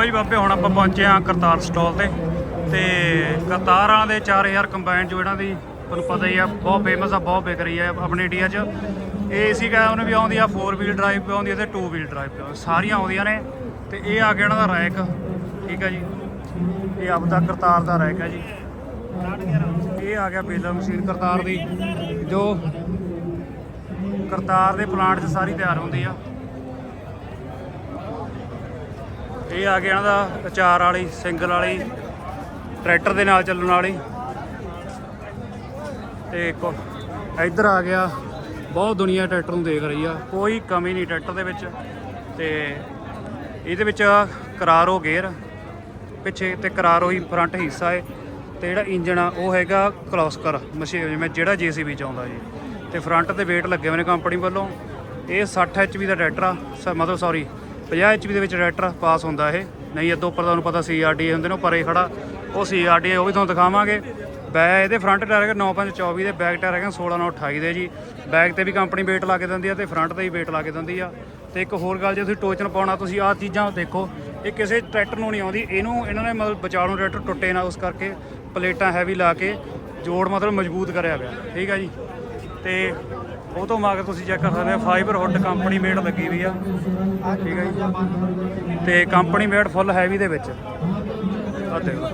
ਲਓ ਜੀ ਬਾਬੇ, ਹੁਣ ਆਪਾਂ ਪਹੁੰਚੇ ਆ ਕਰਤਾਰ ਸਟਾਲ ਤੇ। ਤੇ ਕਰਤਾਰਾਂ ਦੇ 4000 ਕੰਬਾਈਨ ਜੋ ਇਹਨਾਂ ਦੀ, ਤੁਹਾਨੂੰ ਪਤਾ ਹੀ ਆ, ਬਹੁਤ ਫੇਮਸ ਆ, ਬਹੁਤ ਵਿਕ ਰਹੀ ਆ ਆਪਣੇ ਇੰਡੀਆ 'ਚ। ਇਹ ਸੀਗਾ ਉਹਨੇ ਵੀ ਆਉਂਦੀ ਆ 4 ਵੀਲ ਡਰਾਈਵ ਵੀ ਆਉਂਦੀ ਆ ਤੇ 2 ਵੀਲ ਡਰਾਈਵ ਵੀ ਸਾਰੀਆਂ ਆਉਂਦੀਆਂ ਨੇ ਤੇ ਇਹ ਆ ਗਿਆ ਇਹਨਾਂ ਦਾ ਰੈਕ ਠੀਕ ਆ ਜੀ। ਇਹ ਆਪਦਾ ਕਰਤਾਰ ਦਾ ਰੈਕ ਹੈ ਜੀ। ਇਹ ਆ ਗਿਆ ਬੇਲਰ ਮਸ਼ੀਨ ਕਰਤਾਰ ਦੀ, ਜੋ ਕਰਤਾਰ ਦੇ ਪਲਾਂਟ 'ਚ ਸਾਰੀ ਤਿਆਰ ਹੁੰਦੀ ਆ। ਇਹ ਆ ਗਿਆ ਇਹਨਾਂ ਦਾ ਅਚਾਰ ਵਾਲੀ, ਸਿੰਗਲ ਵਾਲੀ, ਟਰੈਕਟਰ ਦੇ ਨਾਲ ਚੱਲਣ ਵਾਲੀ। ਤੇ ਇੱਕ ਇੱਧਰ ਆ ਗਿਆ, ਬਹੁਤ ਦੁਨੀਆ ਟਰੈਕਟਰ ਨੂੰ ਦੇਖ ਰਹੀ ਆ, ਕੋਈ ਕਮੀ ਨਹੀਂ ਟਰੈਕਟਰ ਦੇ ਵਿੱਚ। ਤੇ ਇਹਦੇ ਵਿੱਚ ਕਰਾਰੋ ਗੇਅਰ, ਪਿੱਛੇ ਤੇ ਕਰਾਰੋ ਹੀ ਫਰੰਟ ਹਿੱਸਾ ਹੈ ਤੇ ਜਿਹੜਾ ਇੰਜਣ ਆ, ਉਹ ਹੈਗਾ ਕਲੋਸਕਰ ਮਸ਼ੀਨ, ਜਿਵੇਂ ਜਿਹੜਾ ਜੀਸੀਬੀ ਚ ਆਉਂਦਾ ਜੀ। ਤੇ ਫਰੰਟ ਤੇ weight ਲੱਗੇ ਹੋਏ ਨੇ ਕੰਪਨੀ ਵੱਲੋਂ। ਇਹ 60 ਐਚਪੀ ਦਾ ਟਰੈਕਟਰ ਆ, ਸ- ਮਤਲਬ ਸੌਰੀ 50 ਐਚਪੀ ਦੇ ਵਿੱਚ ਟਰੈਕਟਰ ਪਾਸ ਹੁੰਦਾ ਇਹ। ਨਹੀਂ ਇਦੋਂ ਉੱਪਰ ਤੁਹਾਨੂੰ ਪਤਾ ਸੀਆਰਡੀ ਹੁੰਦੇ ਨੇ, ਉਹ ਪਰੇ ਖੜਾ। ਉਹ ਸੀਆਰਡੀ ਉਹ ਵੀ ਤੁਹਾਨੂੰ ਦਿਖਾਵਾਂਗੇ। ਬੈ ਇਹਦੇ ਫਰੰਟ ਟਾਇਰ ਹੈਗਾ 9524 ਦੇ ਬੈਕ ਟਾਇਰ ਹੈਗਾ 16928 ਦੇ ਜੀ। ਬੈਕ ਤੇ ਵੀ ਕੰਪਨੀ weight ਲਾ ਕੇ ਦਿੰਦੀ ਆ ਤੇ ਫਰੰਟ ਤੇ ਵੀ weight ਲਾ ਕੇ ਦਿੰਦੀ ਆ। ਤੇ ਇੱਕ ਹੋਰ ਗੱਲ, ਜੇ ਤੁਸੀਂ ਟੋਚਨ ਪਾਉਣਾ ਤੁਸੀਂ ਆਹ ਚੀਜ਼ਾਂ ਦੇਖੋ, ਇਹ ਕਿਸੇ ਟਰੈਕਟਰ ਨੂੰ ਨਹੀਂ ਆਉਂਦੀ। ਇਹਨੂੰ, ਇਹਨਾਂ ਨੇ ਮਤਲਬ ਬਚਾਉਣ ਨੂੰ ਟਰੈਕਟਰ ਟੁੱਟੇ ਨਾ, ਉਸ ਕਰਕੇ ਪਲੇਟਾਂ ਹੈਵੀ ਲਾ ਕੇ ਜੋੜ ਮਤਲਬ ਮਜ਼ਬੂਤ ਕਰਿਆ ਪਿਆ। ਠੀਕ ਆ ਜੀ? ਤੇ ਉਹ ਤੋਂ ਮਗਰ ਤੁਸੀਂ ਚੈੱਕ ਕਰ ਸਕਦੇ ਹੋ ਫਾਈਬਰ ਹੁੱਡ ਕੰਪਨੀ ਮੇਡ ਲੱਗੀ ਵੀ ਆ। ਠੀਕ ਆ ਜੀ। ਤੇ ਕੰਪਨੀ ਮੇਡ ਫੁੱਲ ਹੈਵੀ ਦੇ ਵਿੱਚ। ਆ ਦੇਖੋ,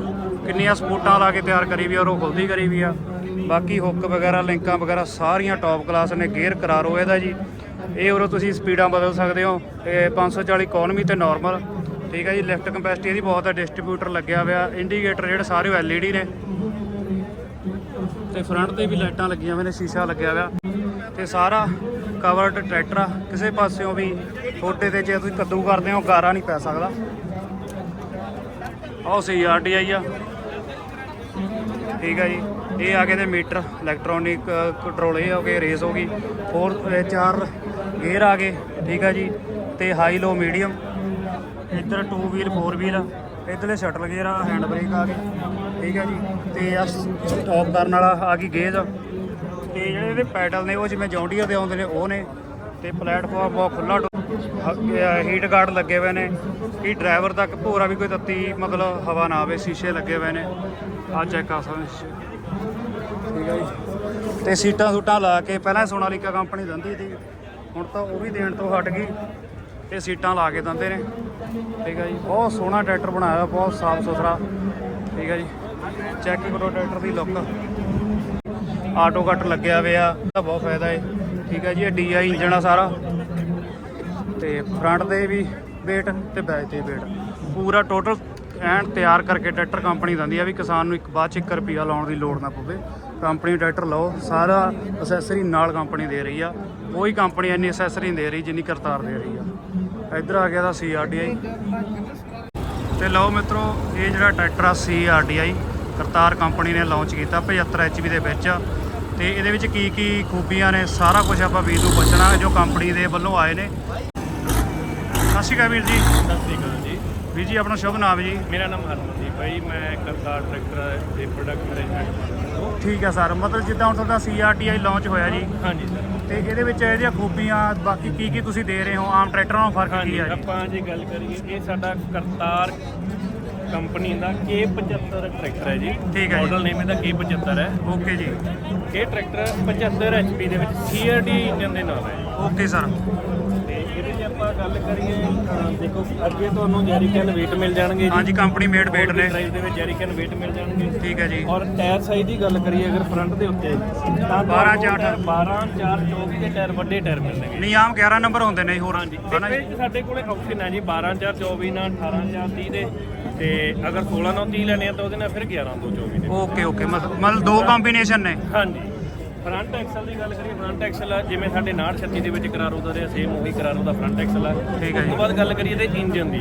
ਕਿੰਨੀਆਂ ਸਪੋਰਟਾਂ ਲਾ ਕੇ ਤਿਆਰ ਕਰੀ ਵੀ ਆ, ਔਰ ਉਹ ਖੁੱਲਦੀ ਕਰੀ ਵੀ ਆ। ਬਾਕੀ ਹੁੱਕ ਵਗੈਰਾ, ਲਿੰਕਾਂ ਵਗੈਰਾ ਸਾਰੀਆਂ ਟੌਪ ਕਲਾਸ ਨੇ ਗੇਅਰ ਕਰਾਰੋ ਇਹਦਾ ਜੀ। ਇਹ ਉਰੋਂ ਤੁਸੀਂ ਸਪੀਡਾਂ ਬਦਲ ਸਕਦੇ ਹੋ। ਇਹ 540 ਇਕਨੋਮੀ ਤੇ ਨਾਰਮਲ ਠੀਕ ਹੈ ਜੀ ਲਿਫਟ ਕੈਪੈਸਿਟੀ ਇਹਦੀ ਬਹੁਤ ਹੈ ਡਿਸਟ੍ਰੀਬਿਊਟਰ ਲੱਗਿਆ ਹੋਇਆ ਇੰਡੀਕੇਟਰ ਜਿਹੜੇ ਸਾਰੇ ਐਲਈਡੀ ਨੇ। ਤੇ ਫਰੰਟ ਤੇ ਵੀ ਲਾਈਟਾਂ ਲੱਗੀਆਂ ਹੋਈਆਂ ਨੇ, ਸ਼ੀਸ਼ਾ ਲੱਗਿਆ ਹੋਇਆ। ਤੇ ਸਾਰਾ, ਕਵਰਡ, ਟਰੈਕਟਰ ਆ ਕਿਸੇ ਪਾਸਿਓਂ ਵੀ ਛੋਟੇ ਤੇ ਜੇ ਤੁਸੀਂ ਕੱਦੂ ਕਰਦੇ ਹੋ, ਗਾਰਾ ਨਹੀਂ ਪੈ ਸਕਦਾ। ਆਹ ਸੀਆਰਟੀਆਈ ਆ। ਠੀਕ ਆ ਜੀ। ਇਹ ਆ ਗਏ ਦੇ ਮੀਟਰ ਇਲੈਕਟ੍ਰੋਨਿਕ ਕੰਟਰੋਲ ਇਹ ਹੋ ਗਏ ਰੇਸ ਹੋ ਗਈ। ਹੋਰ ਚਾਰ ਗੇਅਰ ਆ ਗਏ, ਠੀਕ ਆ ਜੀ। ਤੇ ਹਾਈ ਲੋ ਮੀਡੀਅਮ ਇੱਧਰ 2 ਵੀਲ 4 ਵੀਲ ਇੱਧਰਲੇ ਸ਼ਟਲ ਗੇਅਰ ਆ ਹੈਂਡ ਬ੍ਰੇਕ ਆ ਗਏ। ਠੀਕ ਹੈ ਜੀ। ਤੇ ਆ ਸਟਾਪ ਕਰਨ ਵਾਲਾ ਆ ਗਈ ਗੇਜ। ਤੇ ਜਿਹੜੇ ਇਹਦੇ ਪੈਡਲ ਨੇ, ਉਹ ਜਿਵੇਂ ਜੌਂਡੀਅਰ ਦੇ ਆਉਂਦੇ ਨੇ, ਉਹ ਨੇ ਤੇ ਪਲੇਟਫਾਰਮ ਬਹੁਤ ਖੁੱਲਾ ਹੀਟ ਗਾਰਡ ਲੱਗੇ ਹੋਏ ਨੇ। ਕਿ ਡਰਾਈਵਰ ਤੱਕ ਭੋਰਾ ਵੀ ਕੋਈ ਤੱਤੀ, ਮਤਲਬ ਹਵਾ ਨਾ ਆਵੇ, ਸ਼ੀਸ਼ੇ ਲੱਗੇ ਹੋਏ ਨੇ। ਆ ਚੈੱਕ ਕਰ ਸਕਦੇ ਠੀਕ ਹੈ ਜੀ। ਤੇ ਸੀਟਾਂ ਸੂਟਾਂ ਲਾ ਕੇ, ਪਹਿਲਾਂ ਸੋਨਾਲੀਕਾ ਕੰਪਨੀ ਦਿੰਦੀ ਸੀ। ਹੁਣ ਤਾਂ ਉਹ ਵੀ ਦੇਣ ਤੋਂ ਹਟ ਗਈ। ਤੇ ਸੀਟਾਂ ਲਾ ਕੇ ਦਿੰਦੇ ਨੇ। ਠੀਕ ਹੈ ਜੀ। ਬਹੁਤ ਸੋਹਣਾ ਟਰੈਕਟਰ ਬਣਾਇਆ, ਬਹੁਤ ਸਾਫ਼ ਸੁਥਰਾ। ਠੀਕ ਹੈ ਜੀ। ਚੈੱਕ ਕਰੋ ਟਰੈਕਟਰ ਦੀ ਲੁੱਕ ਆਟੋ ਕੱਟ ਲੱਗਿਆ ਹੋਇਆ ਦਾ ਬਹੁਤ ਫਾਇਦਾ ਹੈ ਠੀਕ ਹੈ ਜੀ, ਇਹ ਡੀਆਈ ਇੰਜਣ ਆ ਸਾਰਾ। ਤੇ ਫਰੰਟ ਤੇ ਵੀ ਵੇਟ ਤੇ ਬੈਕ ਤੇ ਵੇਟ ਪੂਰਾ ਟੋਟਲ ਐਨ ਤਿਆਰ ਕਰਕੇ ਟਰੈਕਟਰ ਕੰਪਨੀ ਦਿੰਦੀ ਆ ਵੀ ਕਿਸਾਨ ਨੂੰ ਇੱਕ ਬਾਅਦ ਚ 1 ਰੁਪਿਆ ਲਾਉਣ ਦੀ ਲੋੜ ਨਾ ਪਵੇ। ਕੰਪਨੀ ਟਰੈਕਟਰ ਲਓ, ਸਾਰਾ ਅਸੈਸਰੀ ਨਾਲ ਕੰਪਨੀ ਦੇ ਰਹੀ ਆ। ਕੋਈ ਕੰਪਨੀ ਇੰਨੀ ਅਸੈਸਰੀ ਨਹੀਂ ਦੇ ਰਹੀ ਜਿੰਨੀ ਕਰਤਾਰ ਦੇ ਰਹੀ ਆ। ਇੱਧਰ ਆ ਗਿਆ ਦਾ ਸੀਆਰਡੀਆਈ ਤੇ ਲਓ ਮਿੱਤਰੋ, ਇਹ ਜਿਹੜਾ ਟਰੈਕਟਰ ਆ ਸੀਆਰਡੀਆਈ ਕਰਤਾਰ ਕੰਪਨੀ ਨੇ ਲਾਂਚ ਕੀਤਾ 75 ਐਚਪੀ ਦੇ ਵਿੱਚ। ਤੇ ਇਹਦੇ ਵਿੱਚ ਕੀ ਕੀ ਖੂਬੀਆਂ ਨੇ ਸਾਰਾ ਕੁਝ ਆਪਾਂ ਵੀਰ ਨੂੰ ਪੁੱਛਣਾ ਜੋ ਕੰਪਨੀ ਦੇ ਵੱਲੋਂ ਆਏ ਨੇ। ਸਤਿ ਸ਼੍ਰੀ ਅਕਾਲ ਵੀਰ ਜੀ। ਸਤਿ ਸ੍ਰੀ ਅਕਾਲ ਜੀ। ਵੀਰ ਜੀ ਆਪਣਾ ਸ਼ੁਭ ਨਾਮ ਜੀ। ਮੇਰਾ ਨਾਮ ਹਰਮਨਦੀਪ ਜੀ ਮੈਂ ਕਰਤਾਰ ਟਰੈਕਟਰ ਦੇ ਪ੍ਰੋਡਕਟ ਮੈਨੇਜਮੈਂਟ ਠੀਕ ਹੈ ਸਰ ਮਤਲਬ ਜਿੱਦਾਂ ਹੁਣ ਤੁਹਾਡਾ ਸੀਆਰਟੀਆਈ ਲਾਂਚ ਹੋਇਆ ਜੀ। ਹਾਂਜੀ ਸਰ। ਤੇ ਇਹਦੇ ਵਿੱਚ ਇਹਦੀਆਂ ਖੂਬੀਆਂ ਬਾਕੀ ਕੀ ਕੀ ਤੁਸੀਂ ਦੇ ਰਹੇ ਹੋ? ਆਮ ਟਰੈਕਟਰਾਂ ਨਾਲ ਫ਼ਰਕ ਕੀ ਹੈ ਜੀ? ਆਪਾਂ ਜੇ ਗੱਲ ਕਰੀਏ ਇਹ ਸਾਡਾ ਕਰਤਾਰ ਕੰਪਨੀ ਦਾ K75 ਟਰੈਕਟਰ ਹੈ ਜੀ। ਠੀਕ ਹੈ ਜੀ। ਮਾਡਲ ਨੇਮ ਇਹਦਾ K75 ਹੈ। ਓਕੇ ਜੀ। ਇਹ ਟਰੈਕਟਰ 75 HP ਦੇ ਵਿੱਚ CRD ਇੰਜਨ ਦੇ ਨਾਲ ਹੈ। ਜੀ। ਓਕੇ ਸਰ ਤੇ ਇਹਦੇ ਜੇ ਆਪਾਂ ਗੱਲ ਕਰੀਏ ਦੇਖੋ ਅੱਗੇ ਤੁਹਾਨੂੰ ਜੈਰੀਕਨ weight ਮਿਲ ਜਾਣਗੇ ਜੀ। ਹਾਂਜੀ ਕੰਪਨੀ ਮੇਡ ਵੇਟ ਨੇ। ਡਰਾਈਵ ਦੇ ਵਿੱਚ ਜੈਰੀਕਨ weight ਮਿਲ ਜਾਣਗੇ। ਠੀਕ ਹੈ ਜੀ। ਔਰ ਟਾਇਰ ਸਾਈਜ਼ ਦੀ ਗੱਲ ਕਰੀਏ ਅਗਰ ਫਰੰਟ ਦੇ ਉੱਤੇ ਤਾਂ 12 ਚਾਰ। 12 4 24 ਦੇ ਟਾਇਰ ਵੱਡੇ ਟਾਇਰ ਮਿਲਣਗੇ। ਨਹੀਂ ਆਮ 11 ਨੰਬਰ ਹੁੰਦੇ ਨੇ ਹੋਰ। ਹਾਂਜੀ। ਹਨਾ ਜੀ ਇਹਦੇ ਵਿੱਚ ਸਾਡੇ ਕੋਲੇ ਆਪਸ਼ਨ ਹੈ ਜੀ 12 4 24 ਨਾਲ 18 4 30 ਦੇ। ਤੇ ਅਗਰ 16 ਨਾਲ 30 ਲੈਣੇ ਆ ਤਾਂ ਉਹਦੇ ਨਾਲ ਫਿਰ 11 ਤੋਂ 24 ਦੇ। ਓਕੇ ਓਕੇ ਮਤਲਬ ਦੋ ਕੰਬੀਨੇਸ਼ਨ ਨੇ। ਹਾਂਜੀ। ਫਰੰਟ ਐਕਸਲ ਦੀ ਗੱਲ ਕਰੀਏ ਫਰੰਟ ਐਕਸਲ ਜਿਵੇਂ ਸਾਡੇ 69 ਦੀ ਵਿੱਚ ਕਰਾਰੋ ਦਾ ਰਿਹਾ ਸੇਮ ਉਹੀ ਕਰਾਰੋ ਦਾ ਫਰੰਟ ਐਕਸਲ ਆ। ਠੀਕ ਹੈ ਉਸ। ਤੋਂ ਬਾਅਦ ਗੱਲ ਕਰੀਏ ਤੇ ਇੰਜਨ ਦੀ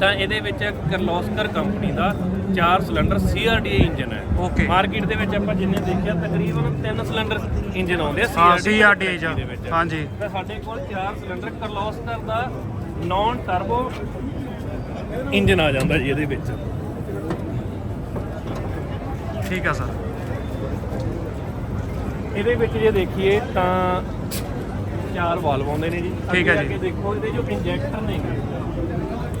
ਤਾਂ ਇਹਦੇ ਵਿੱਚ ਕਰਲੋਸਕਰ ਕੰਪਨੀ ਦਾ 4 ਸਿਲੰਡਰ CRDA ਇੰਜਨ ਹੈ। ਓਕੇ। ਮਾਰਕੀਟ ਦੇ ਵਿੱਚ ਆਪਾਂ ਜਿੰਨੇ ਦੇਖਿਆ ਤਕਰੀਬਨ 3 ਸਿਲੰਡਰ ਇੰਜਨ ਆਉਂਦੇ ਆ CRDA ਦੇ ਵਿੱਚ। ਹਾਂਜੀ। ਤਾਂ ਸਾਡੇ ਕੋਲ 4 ਸਿਲੰਡਰ ਕਰਲੋਸਕਰ ਦਾ ਨਾਨ ਟਰਬੋ ਇੰਜਨ ਆ ਜਾਂਦਾ ਜੀ ਇਹਦੇ ਵਿੱਚ। ਠੀਕ ਹੈ ਸਰ। ਇਹਦੇ ਵਿੱਚ ਜੇ ਦੇਖੀਏ ਤਾਂ ਚਾਰ ਵਾਲਵ ਆਉਂਦੇ ਨੇ ਜੀ। ਠੀਕ ਹੈ ਜੀ। ਦੇਖੋ ਇਹਦੇ ਜੋ ਇੰਜੈਕਟਰ ਨੇ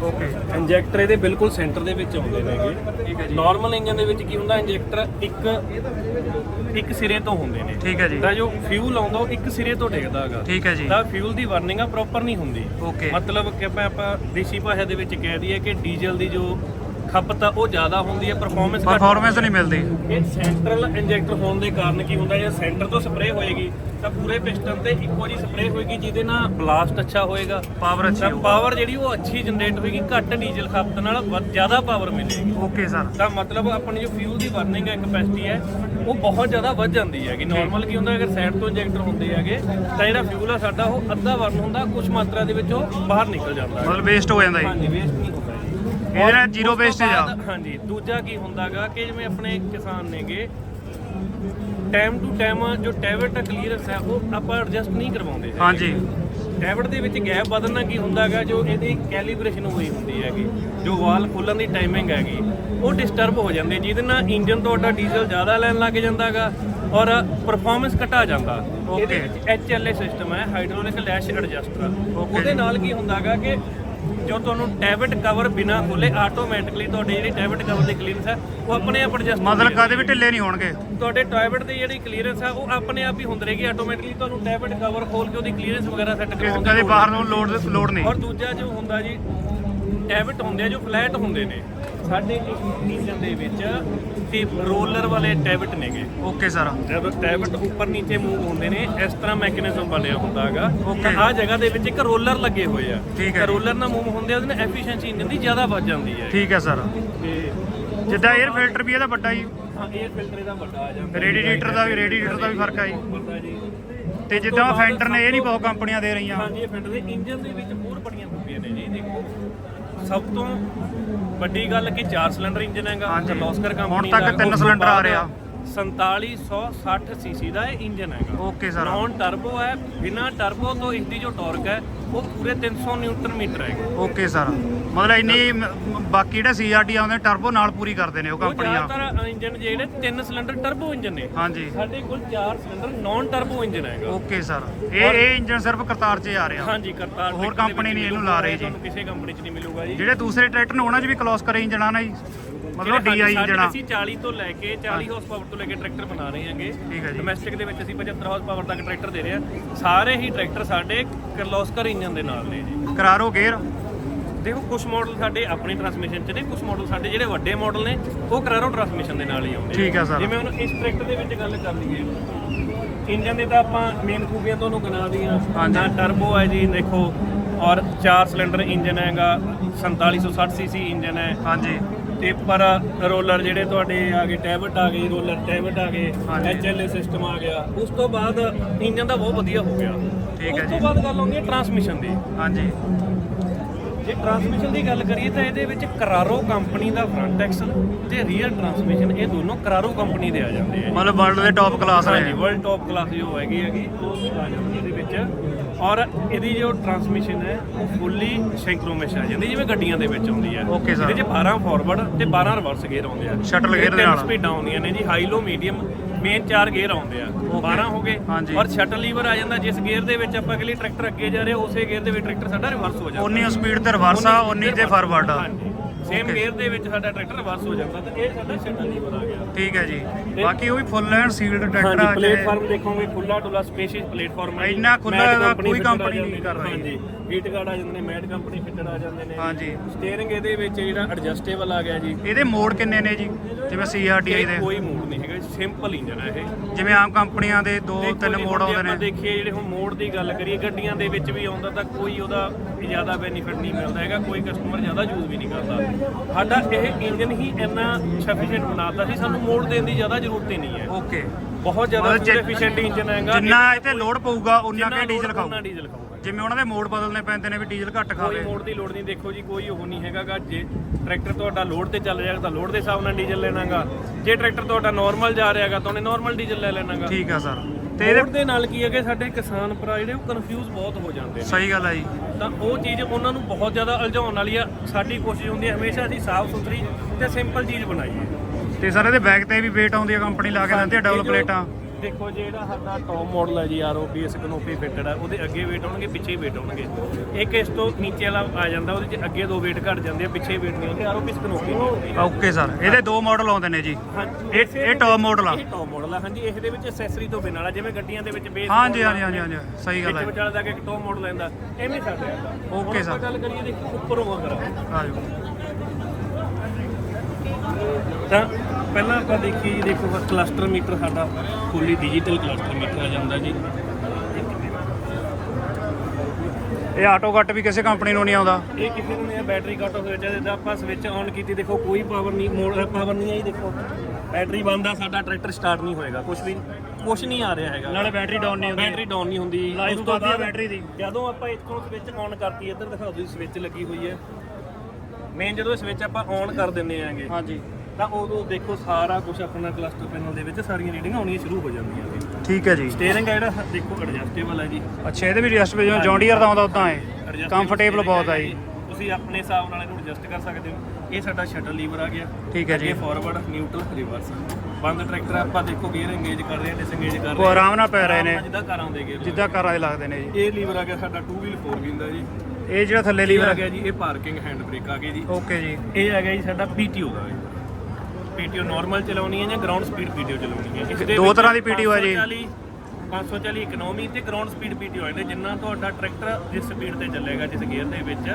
ਓਕੇ ਇੰਜੈਕਟਰ ਇਹਦੇ ਬਿਲਕੁਲ ਸੈਂਟਰ ਦੇ ਵਿੱਚ ਆਉਂਦੇ ਨੇਗੇ। ਠੀਕ ਹੈ ਜੀ। ਨਾਰਮਲ ਇੰਜਨ ਦੇ ਵਿੱਚ ਕੀ ਹੁੰਦਾ? ਇੰਜੈਕਟਰ ਇੱਕ ਇੱਕ ਸਿਰੇ ਤੋਂ ਹੁੰਦੇ ਨੇ। ਠੀਕ ਹੈ ਜੀ। ਤਾਂ ਜੋ ਫਿਊਲ ਆਉਂਦਾ ਉਹ ਇੱਕ ਸਿਰੇ ਤੋਂ ਡਿੱਗਦਾ ਹੈਗਾ। ਠੀਕ ਹੈ ਜੀ। ਤਾਂ ਫਿਊਲ ਦੀ ਵਰਨਿੰਗ ਆ ਪ੍ਰੋਪਰ ਨਹੀਂ ਹੁੰਦੀ। ਓਕੇ ਮਤਲਬ ਕਿ ਆਪਾਂ ਆਪਾਂ ਦੇਸੀ ਭਾਸ਼ਾ ਦੇ ਵਿੱਚ ਕਹਿ ਦਈਏ ਕਿ ਡੀਜ਼ਲ ਦੀ ਜੋ ਖਪਤ ਆ ਉਹ ਜ਼ਿਆਦਾ ਹੁੰਦੀ ਹੈ ਪਰਫਾਰਮੈਂਸ ਪਰਫਾਰਮੈਂਸ ਨਹੀਂ ਮਿਲਦੀ। ਇਹ ਸੈਂਟਰਲ ਇੰਜੈਕਟਰ ਹੋਣ ਦੇ ਕਾਰਨ ਕੀ ਹੁੰਦਾ ਜੇ ਸੈਂਟਰ ਤੋਂ ਸਪਰੇਅ ਹੋਏਗੀ ਤਾਂ ਪੂਰੇ ਪਿਸਟਨ ਤੇ ਇੱਕੋ ਜੀ ਸਪਰੇਅ ਹੋਏਗੀ ਜਿਹਦੇ ਨਾਲ ਬਲਾਸਟ ਅੱਛਾ ਹੋਏਗਾ। ਪਾਵਰ ਅੱਛੀ ਤਾਂ ਹੋਊ ਪਾਵਰ ਜਿਹੜੀ ਉਹ ਅੱਛੀ ਜਨਰੇਟ ਹੋਏਗੀ ਘੱਟ ਡੀਜ਼ਲ ਖਪਤ ਨਾਲ ਜ਼ਿਆਦਾ ਪਾਵਰ ਮਿਲੇਗੀ। ਓਕੇ ਸਰ ਤਾਂ ਮਤਲਬ ਆਪਣੀ ਜੋ ਫਿਊਲ ਦੀ ਵਰਨਿੰਗ ਹੈ ਕਪੈਸਿਟੀ ਹੈ ਉਹ ਬਹੁਤ ਜ਼ਿਆਦਾ ਵੱਧ ਜਾਂਦੀ ਹੈ ਕਿ ਨਾਰਮਲ ਕੀ ਹੁੰਦਾ ਅਗਰ ਸਾਈਡ ਤੋਂ ਇੰਜੈਕਟਰ ਹੁੰਦੇ ਹੈਗੇ ਤਾਂ ਜਿਹੜਾ ਫਿਊਲ ਆ ਸਾਡਾ ਉਹ ਅੱਧਾ ਵਰਨ ਹੁੰਦਾ ਕੁਝ ਮਾਤਰਾ ਦੇ ਵਿੱਚ ਉਹ ਬਾਹਰ ਨਿਕਲ ਜਾਂਦਾ ਹੈ ਮਤਲਬ ਵੇਸਟ ਹੋ ਜਾਂਦਾ ਜੀ। ਹਾਂਜੀ ਵੇਸਟ ਨਹੀਂ ਇਹਦੇ ਨਾਲ ਤੋਂ wastage ਆ। ਹਾਂਜੀ ਦੂਜਾ ਕੀ ਹੁੰਦਾਗਾ ਕਿ ਜਿਵੇਂ ਆਪਣੇ ਕਿਸਾਨ ਨੇਗੇ ਟਾਈਮ ਟੂ ਟਾਈਮ ਜੋ ਟੈਵਟ ਕਲੀਅਰੈਂਸ ਹੈ ਉਹ ਆਪਾਂ ਐਡਜਸਟ ਨਹੀਂ ਕਰਵਾਉਂਦੇ। ਹਾਂਜੀ ਟੈਵਟ ਦੇ ਵਿੱਚ ਗੈਪ ਵਧਣਾ ਕੀ ਹੁੰਦਾਗਾ ਜੋ ਇਹਦੀ ਕੈਲੀਬ੍ਰੇਸ਼ਨ ਹੋਈ ਹੁੰਦੀ ਹੈਗੀ ਜੋ ਵਾਲ ਖੋਲਣ ਦੀ ਟਾਈਮਿੰਗ ਹੈਗੀ ਉਹ ਡਿਸਟਰਬ ਹੋ ਜਾਂਦੀ ਜਿਹਦੇ ਨਾਲ ਇੰਜਨ ਤੁਹਾਡਾ ਡੀਜ਼ਲ ਜ਼ਿਆਦਾ ਲੈਣ ਲੱਗ ਜਾਂਦਾਗਾ ਔਰ ਪਰਫਾਰਮੈਂਸ ਘਟਾ ਜਾਂਦਾ ਇਹਦੇ. ਵਿੱਚ HLA ਸਿਸਟਮ ਹੈ ਹਾਈਡ੍ਰੋਲਿਕ ਲੈਸ਼ ਐਡਜਸਟਰ. ਉਹਦੇ ਨਾਲ ਕੀ ਹੁੰਦਾਗਾ ਕਿ ਜੋ ਤੁਹਾਨੂੰ ਟੈਬਟ ਕਵਰ ਬਿਨਾ ਖੋਲੇ ਆਟੋਮੈਟਿਕਲੀ ਤੁਹਾਡੀ ਜਿਹੜੀ ਟੈਬਟ ਕਵਰ ਦੀ ਕਲੀਅਰੈਂਸ ਹੈ ਉਹ ਆਪਣੇ ਆਪ ਐਡਜਸਟ ਮਤਲਬ ਕਦੇ ਵੀ ਢਿੱਲੇ ਨਹੀਂ ਹੋਣਗੇ? ਤੁਹਾਡੇ ਟੈਬਟ ਦੀ ਜਿਹੜੀ ਕਲੀਅਰੈਂਸ ਹੈ ਉਹ ਆਪਣੇ ਆਪ ਹੀ ਹੁੰਦੀ ਰਹੇਗੀ ਆਟੋਮੈਟਿਕਲੀ ਤੁਹਾਨੂੰ ਟੈਬਟ ਕਵਰ ਖੋਲ ਕੇ ਉਹਦੀ ਕਲੀਅਰੈਂਸ ਵਗੈਰਾ ਸੈੱਟ ਕਰਵਾਉਣ ਦੀ ਕਦੇ ਬਾਹਰ ਨੂੰ ਲੋਡ ਲੋਡ ਨਹੀਂ। ਔਰ ਦੂਜਾ ਜੋ ਹੁੰਦਾ ਜੀ ਟੈਬਟ ਹੁੰਦੇ ਆ ਜੋ ਫਲੈਟ ਹੁੰਦੇ ਨੇ ਸਾਡੇ ਇੰਜਨ ਦੇ ਵਿੱਚ ਤੇ ਰੋਲਰ ਵਾਲੇ ਟੈਬਟ ਨੇਗੇ। ਓਕੇ ਸਰ ਜਦੋਂ ਟੈਬਟ ਉੱਪਰ ਨੀਚੇ ਮੂਵ ਹੁੰਦੇ ਨੇ ਇਸ ਤਰ੍ਹਾਂ ਮੈਕੈਨਿਜ਼ਮ ਬਣਿਆ ਹੁੰਦਾ ਹੈਗਾ। Okay. ਆਹ ਜਗ੍ਹਾ ਦੇ ਵਿੱਚ ਇੱਕ ਰੋਲਰ ਲੱਗੇ ਹੋਏ ਆ। ਠੀਕ ਹੈ। ਰੋਲਰ ਨਾਲ ਮੂਵ ਹੁੰਦੇ ਆ ਉਹਦੇ ਨਾਲ ਐਫੀਸ਼ੀਐਂਸੀ ਇੰਜਨ ਦੀ ਜ਼ਿਆਦਾ ਵੱਧ ਜਾਂਦੀ ਹੈ। ਠੀਕ ਹੈ ਸਰ ਤੇ ਜਿੱਦਾਂ 에ਅਰ ਫਿਲਟਰ ਵੀ ਇਹਦਾ ਵੱਡਾ ਜੀ ਹਾਂ 에ਅਰ ਫਿਲਟਰ ਇਹਦਾ ਵੱਡਾ ਆ ਜਾਂਦਾ। ਰੇਡੀਏਟਰ ਦਾ ਵੀ ਰੇਡੀਏਟਰ ਦਾ ਵੀ ਫ਼ਰਕ ਆ ਜੀ। ਵੱਡਾ ਜੀ। ਤੇ ਜਿੱਦਾਂ ਫੈਂਟਰ ਨੇ ਇਹ ਨਹੀਂ ਬਹੁਤ ਕੰਪਨੀਆਂ ਦੇ ਰਹੀਆਂ। ਹਾਂਜੀ ਇਹ ਫਿਲਟਰ ਦੇ ਇੰਜਨ ਦੇ ਵਿੱਚ ਹੋਰ ਬੜੀਆਂ ਖੂਬੀਆਂ ਨੇ ਜੀ ਦੇਖੋ। ਸਭ ਤੋਂ ਵੱਡੀ ਗੱਲ ਕਿ 4 ਸਿਲੰਡਰ ਇੰਜਨ ਹੈਗਾ ਹਾਂਜੀ। ਕਿਰਲੋਸਕਰ ਹੁਣ ਕੰਪਨੀ ਤੱਕ ਦਾ ਤਿੰਨ ਉਸ ਤੋਂ ਸਿਲੰਡਰ ਆ ਰਿਹਾ। 4760 ਸੀਸੀ ਦਾ ਇਹ ਇੰਜਨ ਹੈਗਾ। ਓਕੇ ਸਰ ਨੌਨ ਟਰਬੋ ਹੈ ਬਿਨਾ ਟਰਬੋ ਤੋਂ ਇਸ ਦੀ ਜੋ ਟਾਰਕ ਹੈ ਉਹ ਪੂਰੇ 300 ਨਿਊਟਨ ਮੀਟਰ ਹੈ ਓਕੇ ਸਰ ਮਤਲਬ ਇੰਨੀ ਮ- ਬਾਕੀ ਜਿਹੜੇ ਸੀਆਰਡੀ ਆਉਂਦੇ ਟਰਬੋ ਨਾਲ ਪੂਰੀ ਕਰਦੇ ਨੇ ਉਹ ਉਹ ਕੰਪਨੀਆਂ। ਜ਼ਿਆਦਾਤਰ ਇੰਜਨ ਜਿਹੜੇ ਤਿੰਨ ਸਿਲੰਡਰ ਟਰਬੋ ਇੰਜਨ ਨੇ। ਹਾਂਜੀ। ਸਾਡੇ ਕੋਲ 4 ਸਿਲੰਡਰ ਨੌਨ ਟਰਬੋ ਇੰਜਨ ਹੈਗਾ। ਓਕੇ ਸਰ ਇਹ ਇਹ ਇੰਜਨ ਸਿਰਫ ਕਰਤਾਰ 'ਚ ਹੀ ਆ ਰਿਹਾ। ਹਾਂਜੀ ਕਰਤਾਰ ਹੋਰ company ਨਹੀਂ ਇਹਨੂੰ ਲਾ ਰਹੀ ਜੀ। ਤੁਹਾਨੂੰ ਕਿਸੇ ਕੰਪਨੀ 'ਚ ਨਹੀਂ ਮਿਲੂਗਾ ਜੀ। ਜਿਹੜੇ ਦੂਸਰੇ ਟਰੈਕਟਰ ਨੇ ਉਹਨਾਂ 'ਚ ਵੀ ਕਲੋਸ ਕਰੇ ਇੰਜਨ ਨਾ ਜੀ। ਮਤਲਬ ਜਿਹੜੇ ਡੀਆਈ ਆ ਅਸੀਂ 40 ਤੋਂ ਲੈ ਕੇ 40 ਹਾਰਸ ਪਾਵਰ ਤੋਂ ਲੈ ਕੇ ਟਰੈਕਟਰ ਬਣਾ ਰਹੇ ਹਾਂਗੇ। ਡੋਮੈਸਟਿਕ ਦੇ ਵਿੱਚ ਅਸੀਂ 75 ਹਾਰਸ ਪਾਵਰ ਤੱਕ ਟਰੈਕਟਰ ਦੇ ਰਹੇ ਹਾਂ। ਸਾਰੇ ਹੀ ਟਰੈਕਟਰ ਸਾਡੇ ਕਿਰਲੋਸਕਰ ਇੰਜਨ ਦੇ ਨਾਲ ਨੇ ਜੀ। Carraro gear? ਦੇਖੋ ਕੁਝ ਮਾਡਲ ਸਾਡੇ ਆਪਣੀ ਟਰਾਂਸਮਿਸ਼ਨ 'ਚ ਨੇ ਕੁਝ ਮਾਡਲ ਸਾਡੇ ਜਿਹੜੇ ਵੱਡੇ ਮਾਡਲ ਨੇ ਉਹ ਕਰਾਰੋ ਟਰਾਂਸਮਿਸ਼ਨ ਦੇ ਨਾਲ ਹੀ ਆਉਂਦੇ ਠੀਕ ਹੈ ਸਰ। ਜਿਵੇਂ ਹੁਣ ਇਸ ਟਰੈਕਟਰ ਦੇ ਵਿੱਚ ਗੱਲ ਕਰ ਲਈਏ। ਇੰਜਨ ਦੇ ਤਾਂ ਆਪਾਂ ਮੇਨ ਖੂਬੀਆਂ ਤੁਹਾਨੂੰ ਗਿਣਾ ਦੀਆਂ। ਨਾ ਟਰਬੋ ਹੈ ਜੀ ਦੇਖੋ। ਔਰ 4 ਸਿਲੰਡਰ ਇੰਜਨ ਹੈਗਾ 4760 ਸੀਸੀ ਇੰਜਨ ਹੈ। ਹਾਂਜੀ। ਤੇ ਪਰ ਰੋਲਰ ਜਿਹੜੇ ਤੁਹਾਡੇ ਆ ਗਏ ਟੈਬਟ ਆ ਗਏ ਰੋਲਰ ਟੈਬਟ ਆ ਗਏ। ਐਚਐਲਏ ਸਿਸਟਮ ਆ ਗਿਆ। ਉਸ ਤੋਂ ਬਾਅਦ ਇੰਜਨ ਦਾ ਬਹੁਤ ਵਧੀਆ ਹੋ ਗਿਆ। ਠੀਕ ਹੈ ਉਸ ਜੀ। ਤੋਂ ਬਾਅਦ ਗੱਲ ਆਉਂਦੀ ਹੈ ਟਰਾਂਸਮਿਸ਼ਨ ਦੀ। ਹਾਂਜੀ। ਜੇ ਟਰਾਂਸਮਿਸ਼ਨ ਦੀ ਗੱਲ ਕਰੀਏ ਤਾਂ ਇਹਦੇ ਵਿੱਚ ਕਰਾਰੋ ਕੰਪਨੀ ਦਾ ਫਰੰਟ ਐਕਸਲ ਤੇ ਰੀਅਰ ਟਰਾਂਸਮਿਸ਼ਨ ਇਹ ਦੋਨੋਂ ਕਰਾਰੋ ਕੰਪਨੀ ਦੇ ਆ ਜਾਂਦੇ ਆ ਮਤਲਬ ਵਰਲਡ ਦੇ ਟੌਪ ਕਲਾਸ ਰਹੇ ਵਰਲਡ ਟੌਪ ਕਲਾਸ ਜੋ ਹੈਗੀ ਹੈਗੀ ਉਹ ਆ ਜਾਂਦੀ ਇਹਦੇ ਵਿੱਚ। ਔਰ ਇਹਦੀ ਜੋ ਟਰਾਂਸਮਿਸ਼ਨ ਹੈ ਉਹ ਫੁੱਲੀ ਸਿੰਕਰੋਮੈਸ਼ ਆ ਜਾਂਦੀ ਜਿਵੇਂ ਗੱਡੀਆਂ ਦੇ ਵਿੱਚ ਆਉਂਦੀ ਹੈ Okay sir। ਇਹਦੇ 'ਚ 12 ਫਾਰਵਰਡ ਤੇ 12 ਰਿਵਰਸ ਗੇਅਰ ਆਉਂਦੇ ਆ। Shuttle gear ਦੇ ਨਾਲ। ਸਪੀਡਾਂ ਆਉਂਦੀਆਂ ਨੇ ਜੀ ਹਾਈ ਲੋ ਮੀਡੀਅਮ ਮੇਨ ਚਾਰ ਗੇਅਰ ਆਉਂਦੇ ਆ। 12 ਹੋ ਗਏ। ਔਰ ਸ਼ਟਲ ਲੀਵਰ ਆ ਜਾਂਦਾ ਜਿਸ ਗੇਅਰ ਦੇ ਵਿੱਚ ਆਪਾਂ ਅਗਲੀ ਟਰੈਕਟਰ ਅੱਗੇ ਜਾ ਰਿਹਾ ਉਸੇ ਗੇਅਰ ਦੇ ਵਿੱਚ ਟਰੈਕਟਰ ਸਾਡਾ ਰਿਵਰਸ ਹੋ ਜਾਂਦਾ। ਉਨੀ ਸਪੀਡ ਤੇ ਰਿਵਰਸ ਆ ਉਨੀ ਤੇ ਫਾਰਵਰਡ ਆ। ਹਾਂਜੀ। ਸੇਮ। ਗੇਅਰ ਦੇ ਵਿੱਚ ਸਾਡਾ ਟਰੈਕਟਰ ਰਿਵਰਸ ਹੋ ਜਾਂਦਾ ਤੇ ਇਹ ਸਾਡਾ ਸ਼ਟਲ ਲੀਵਰ ਆ ਗਿਆ। ਠੀਕ ਹੈ ਜੀ। ਬਾਕੀ ਉਹ ਵੀ ਫੁੱਲ ਐਂਡ ਸੀਲਡ ਟਰੈਕਟਰ ਆ ਪਲੇਟਫਾਰਮ ਦੇਖੋਗੇ ਖੁੱਲਾ ਡੁੱਲਾ ਸਪੇਸ਼ੀਅਸ ਪਲੇਟਫਾਰਮ ਹੈ। ਇੰਨਾ ਹੈਗਾ, company ਕੋਈ ਜਾਂਦੇ ਨਹੀਂ ਕਰ ਰਹੀ। ਹਾਂਜੀ ਹੀਟ ਗਾਰਡ ਆ ਜਾਂਦੇ ਨੇ ਮੈਟ ਕੰਪਨੀ ਫਿੱਟਡ ਆ ਜਾਂਦੇ ਨੇ। ਹਾਂਜੀ। ਸਟੀਅਰਿੰਗ ਇਹਦੇ ਵਿੱਚ ਜਿਹੜਾ ਐਡਜਸਟੇਬਲ ਆ ਗਿਆ ਜੀ। ਇਹਦੇ ਮੋਡ ਕਿੰਨੇ ਨੇ ਜੀ? ਜਿਵੇਂ ਸੀਆਰਡੀਆਈ ਇਹ ਦੇ। ਕੋਈ ਮੋਡ ਨਹੀਂ ਹੈਗਾ ਸਿੰਪਲ ਇੰਜਨ ਹੈ ਇਹ। ਜਿਵੇਂ ਆਮ ਕੰਪਨੀਆਂ ਦੇ ਦੋ ਤਿੰਨ ਮੋਡ ਜੇ ਆਉਂਦੇ ਨੇ। ਦੇਖੀਏ ਜਿਹੜੇ ਹੁਣ ਮੋਡ ਦੀ ਗੱਲ ਕਰੀਏ ਗੱਡੀਆਂ ਦੇ ਵਿੱਚ ਵੀ ਆਉਂਦਾ ਤਾਂ ਕੋਈ ਉਹਦਾ ਜ਼ਿਆਦਾ ਬੈਨੀਫਿਟ ਨਹੀਂ ਮਿਲਦਾ ਹੈਗਾ ਕੋਈ ਕਸਟਮਰ ਜ਼ਿਆਦਾ ਯੂਜ਼ ਵੀ ਨਹੀਂ ਕਰਦਾ। ਸਾਡਾ ਇਹ ਇੰਜਨ ਹੀ ਇੰਨਾ ਸਫੀਸ਼ੀਐਂਟ ਬਣਾਤਾ ਸੀ ਸਾਨੂੰ ਮੋਡ ਦੇਣ ਦੀ ਜ਼ਿਆਦਾ ਜ਼ਰੂਰਤ ਹੀ ਨਹੀਂ ਹੈ। ਓਕੇ ਬਹੁਤ ਜ਼ਿਆਦਾ ਮਤਲਬ ਜੇ- ਐਫੀਸ਼ੀਐਂਟ ਇੰਜਨ ਹੈਗਾ। ਜਿੰਨਾ ਇੱਥੇ ਲੋਡ ਪਊਗਾ ਉਨਾ ਜਿੰਨਾ ਕਿ ਡੀਜ਼ਲ ਖਾਊ ਉਨਾ ਡੀਜ਼ਲ ਖਾਊਗਾ। ਜਿਵੇਂ ਉਹਨਾਂ ਦੇ ਮੋਡ ਬਦਲਨੇ ਪੈਂਦੇ ਨੇ ਵੀ ਡੀਜ਼ਲ ਘੱਟ ਕੋਈ ਖਾਵੇ। ਮੋੜ ਦੀ ਲੋੜ ਨਹੀਂ ਦੇਖੋ ਜੀ ਕੋਈ ਉਹ ਨਹੀਂ ਹੈਗਾਗਾ। ਜੇ ਟਰੈਕਟਰ ਤੁਹਾਡਾ ਲੋਡ ਤੇ ਚੱਲ ਰਿਹਾ ਤਾਂ ਲੋਡ ਦੇ ਹਿਸਾਬ ਨਾਲ ਡੀਜ਼ਲ ਲੈਣਾਗਾ। ਜੇ ਟਰੈਕਟਰ ਤੁਹਾਡਾ ਨਾਰਮਲ ਜਾ ਰਿਹਾਗਾ ਤਾਂ ਉਹਨੇ ਨਾਰਮਲ ਡੀਜ਼ਲ ਲੈ ਲੈਣਾਗਾ। ਠੀਕ ਆ ਸਰ ਤੇ ਇਹਦੇ ਦੇ ਨਾਲ ਕੀ ਹੈ ਕਿ ਸਾਡੇ ਕਿਸਾਨ ਭਰਾ ਜਿਹੜੇ ਉਹ ਕਨਫਿਊਜ਼ ਬਹੁਤ ਹੋ ਜਾਂਦੇ ਨੇ। ਸਹੀ ਗੱਲ ਆ ਜੀ। ਤਾਂ ਉਹ ਚੀਜ਼ ਉਹਨਾਂ ਨੂੰ ਬਹੁਤ ਜ਼ਿਆਦਾ ਉਲਝਾਉਣ ਵਾਲੀ ਆ। ਸਾਡੀ ਕੋਸ਼ਿਸ਼ ਹੁੰਦੀ ਹੈ ਹਮੇਸ਼ਾ ਅਸੀਂ ਸਾਫ਼ ਸੁਥਰੀ ਤੇ ਸਿੰਪਲ ਚੀਜ਼ ਬਣਾਈਏ। ਤੇ ਸਰ ਇਹਦੇ ਬੈਕ ਤੇ ਵੀ ਵੇਟ ਆਉਂਦੀ ਆ ਕੰਪਨੀ ਲਾ ਕੇ ਦਿੰਦੀ ਆ ਡਬਲ ਪਲੇਟਾਂ। ਦੇਖੋ ਜਿਹੜਾ ਸਾਡਾ ਟੌਪ ਮਾਡਲ ਹੈ ਜੀ ਆਰਓਪੀਐਸ ਕਨੋਪੀ ਫਿੱਟਡ ਹੈ ਉਹਦੇ ਅੱਗੇ weight ਹੋਣਗੇ ਪਿੱਛੇ weight ਹੋਣਗੇ ਇੱਕ ਇਸ ਤੋਂ ਨੀਚੇ ਵਾਲਾ ਆ ਜਾਂਦਾ ਉਹਦੇ ਚ ਅੱਗੇ ਦੋ weight ਘਟ ਜਾਂਦੇ ਆ ਪਿੱਛੇ weight ਨਹੀਂ ਹੁੰਦੇ ਆਰਓਪੀਐਸ ਕਨੋਪੀ ਨਹੀਂ ਓਕੇ ਸਰ ਇਹਦੇ ਦੋ ਮਾਡਲ ਆਉਂਦੇ ਨੇ ਜੀ। ਇਹ ਇਹ ਟੌਪ ਮਾਡਲ ਆ। ਇਹ ਟੌਪ ਮਾਡਲ ਆ ਹਾਂਜੀ ਇਹਦੇ ਵਿੱਚ ਐਕਸੈਸਰੀ ਤੋਂ ਬਿਨਾਂ ਵਾਲਾ ਜਿਵੇਂ ਗੱਡੀਆਂ ਦੇ ਵਿੱਚ ਬੇਸ ਹਾਂਜੀ ਹਾਂਜੀ ਹਾਂਜੀ ਹਾਂਜੀ ਸਹੀ ਗੱਲ ਵਿੱਚ ਹੈ। ਵਿਚਾਲੇ ਦਾ ਕਿ ਟੌਪ ਮਾਡਲ ਲੈਂਦਾ ਐਵੇਂ ਸਾਡੇ ਆਂਦਾ Okay, sir. ਗੱਲ ਕਰੀਏ ਦੇਖੋ ਉੱਪਰੋਂ ਅਗਰ ਆ ਜਾਓ। ਤਾਂ ਪਹਿਲਾਂ ਆਪਾਂ ਦੇਖੀਏ ਜੀ ਦੇਖੋ ਕਲਸਟਰ ਮੀਟਰ ਸਾਡਾ ਫੁੱਲੀ ਡਿਜੀਟਲ ਕਲਸਟਰ ਮੀਟਰ ਆ ਜਾਂਦਾ ਜੀ। ਇਹ ਆਟੋ ਕੱਟ ਵੀ ਕਿਸੇ ਕੰਪਨੀ ਨੂੰ ਨਹੀਂ ਆਉਂਦਾ। ਇਹ ਕਿਸੇ ਨੂੰ ਨਹੀਂ ਬੈਟਰੀ ਕੱਟ ਹੋ ਜਾਏ ਜਦ ਆਪਾਂ ਸਵਿਚ ਆਨ ਕੀਤੀ ਦੇਖੋ ਕੋਈ ਪਾਵਰ ਨਹੀਂ ਮੋੜ ਪਾਵਰ ਨਹੀਂ ਆਈ ਦੇਖੋ। ਬੈਟਰੀ ਬੰਦ ਆ ਸਾਡਾ ਟਰੈਕਟਰ ਸਟਾਰਟ ਨਹੀਂ ਹੋਏਗਾ ਕੁਝ ਵੀ ਕੁਝ ਨਹੀਂ ਆ ਰਿਹਾ ਹੈਗਾ। ਨਾਲੇ ਬੈਟਰੀ ਡਾਊਨ ਨਹੀਂ ਹੁੰਦੀ। ਬੈਟਰੀ ਡਾਊਨ ਨਹੀਂ ਹੁੰਦੀ। ਉਸ ਤੋਂ ਬਾਅਦ battery ਦੀ। ਜਦੋਂ ਆਪਾਂ ਇੱਥੋਂ ਸਵਿਚ ਆਨ ਕਰਤੀ ਇੱਧਰ ਦਿਖਾਓ ਤੁਸੀਂ ਸਵਿਚ ਲੱਗੀ ਹੋਈ ਹੈ। ਮੇਨ ਜਦੋਂ ਸਵਿਚ ਆਪਾਂ ਆਨ ਕਰ ਦਿੰਨੇ ਆਂਗੇ ਹਾਂਜੀ। ਤਾਂ ਉਦੋਂ ਦੇਖੋ ਸਾਰਾ ਕੁਝ ਆਪਣਾ ਕਲਸਟਰ ਪੈਨਲ ਦੇ ਵਿੱਚ ਸਾਰੀਆਂ ਰੀਡਿੰਗਾਂ ਆਉਣੀਆਂ ਸ਼ੁਰੂ ਹੋ ਜਾਂਦੀਆਂ ਨੇ। ਠੀਕ ਹੈ ਜੀ। ਸਟੀਅਰਿੰਗ ਹੈ ਜਿਹੜਾ ਦੇਖੋ ਐਡਜਸਟੇਬਲ ਹੈ ਜੀ। ਅੱਛਾ ਇਹਦੇ ਵੀ ਐਡਜਸਟ ਜਿਵੇਂ ਜੌਂਡੀਅਰ ਦਾ ਆਉਂਦਾ ਉਦਾਂ ਹੈ ਕੰਫਰਟੇਬਲ ਬਹੁਤ ਆ ਹੈਗਾ ਜੀ। ਤੁਸੀਂ ਆਪਣੇ ਹਿਸਾਬ ਨਾਲ ਇਹਨੂੰ ਐਡਜਸਟ ਕਰ ਸਕਦੇ ਹੋ। ਇਹ ਸਾਡਾ ਸ਼ਟਲ ਲੀਵਰ ਆ ਗਿਆ। ਠੀਕ ਹੈ ਜੀ। ਇਹ ਫਾਰਵਰਡ ਨਿਊਟਰਲ ਰਿਵਰਸ ਬੰਦ ਟਰੈਕਟਰ ਆਪਾਂ ਦੇਖੋ ਗੇਅਰ ਇੰਗੇਜ ਕਰ ਰਹੇ ਹਾਂ ਡਿਸੰਗੇਜ ਕਰ ਰਹੇ ਉਹ ਆਰਾਮ ਨਾਲ ਪੈ ਰਹੇ ਨੇ। ਹਾਂ, ਜਿੱਦਾਂ ਕਾਰਾਂ ਦੇ ਗੇਅਰ ਜਿੱਦਾਂ ਕਾਰਾਂ ਦੇ ਲੱਗਦੇ ਨੇ ਜੀ। ਇਹ ਲੀਵਰ ਆ ਗਿਆ ਸਾਡਾ 2 ਵੀਲ 4 ਵੀਲ ਦਾ ਜੀ। ਇਹ ਜਿਹੜਾ ਥੱਲੇ ਲੀਵਰ ਆ ਹੈ ਗਿਆ ਜੀ ਇਹ ਪਾਰਕਿੰਗ ਹੈਂਡ ਬ੍ਰੇਕ ਆ ਗਈ ਜੀ। ਓਕੇ ਜੀ। ਇਹ ਆ ਗਿਆ ਜੀ ਸਾਡਾ ਪੀਟੀਓ ਦਾ ਪੀਟੀਓ ਨਾਰਮਲ ਚਲਾਉਣੀ ਹੈ ਜਾਂ ਗਰਾਊਂਡ ਸਪੀਡ ਪੀਟੀਓ ਚਲਾਉਣੀ ਹੈ? ਇਸ ਦੇ ਦੋ ਵਿੱਚ ਤਰ੍ਹਾਂ ਦੀ PTO ਹੈ ਜੀ। 540 540 ਇਕਨੋਮੀ ਤੇ ਗਰਾਊਂਡ ਸਪੀਡ ਪੀਟੀਓ ਹੈ ਜਿੰਨਾ ਤੁਹਾਡਾ ਟਰੈਕਟਰ ਜਿਸ ਸਪੀਡ ਤੇ ਚੱਲੇਗਾ ਜਿਸ ਗੇਅਰ ਦੇ ਵਿੱਚ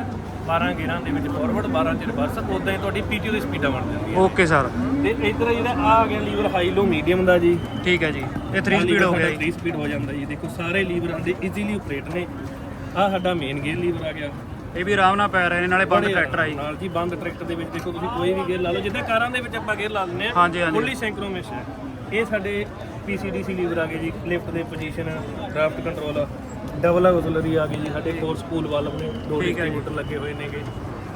12 ਗੇਅਰਾਂ ਦੇ ਵਿੱਚ ਫਾਰਵਰਡ 12 ਚ ਰਿਵਰਸ ਉਦਾਂ ਹੀ ਤੁਹਾਡੀ ਪੀਟੀਓ ਦੀ ਸਪੀਡਾਂ ਬਣ ਜਾਂਦੀਆਂ ਓਕੇ ਸਰ ਤੇ ਇਧਰ ਜਿਹੜਾ ਆ ਆ ਗਿਆ ਲੀਵਰ ਹਾਈ ਲੋ ਮੀਡੀਅਮ ਦਾ ਜੀ। ਠੀਕ ਹੈ ਜੀ। ਇਹ 3 ਸਪੀਡ ਹੋ ਗਿਆ ਜੀ। 3 ਸਪੀਡ ਹੋ ਜਾਂਦਾ ਜੀ। ਦੇਖੋ ਸਾਰੇ ਲੀਵਰਾਂ ਦੇ ਈਜ਼ੀਲੀ ਆਪਰੇਟ ਨੇ। ਆ ਸਾਡਾ ਮੇਨ ਗੇਅਰ ਲੀਵਰ ਆ ਗਿਆ। ਇਹ ਵੀ ਆਰਾਮ ਨਾਲ ਪੈ ਰਹੇ ਨੇ ਨਾਲੇ ਬੰਦ ਟਰੈਕਟਰ ਆ ਜੀ ਨਾਲ ਜੀ ਬੰਦ ਟਰੈਕਟਰ ਦੇ ਵਿੱਚ ਦੇਖੋ ਤੁਸੀਂ ਕੋਈ ਵੀ ਗੇਅਰ ਲਾ ਲਓ ਜਿੱਦਾਂ ਕਾਰਾਂ ਦੇ ਵਿੱਚ ਆਪਾਂ ਗੇਅਰ ਲਾ ਦਿੰਦੇ ਆ ਹਾਂਜੀ, ਹਾਂਜੀ। ਫੁੱਲੀ ਸਿੰਕਰੋਮੈਸ਼ ਹੈ। ਇਹ ਸਾਡੇ PCDC ਲੀਵਰ ਆ ਗਏ ਜੀ ਲਿਫਟ ਦੇ position draft control double auxiliary ਆ ਗਈ ਜੀ ਸਾਡੇ ਫੋਰ ਸਪੂਲ ਵਾਲਵ ਨੇ ਦੋ ਠੀਕ ਹੈ ਜੀ। ਡਿਸਟ੍ਰੀਬਿਊਟਰ ਲੱਗੇ ਹੋਏ ਨੇਗੇ।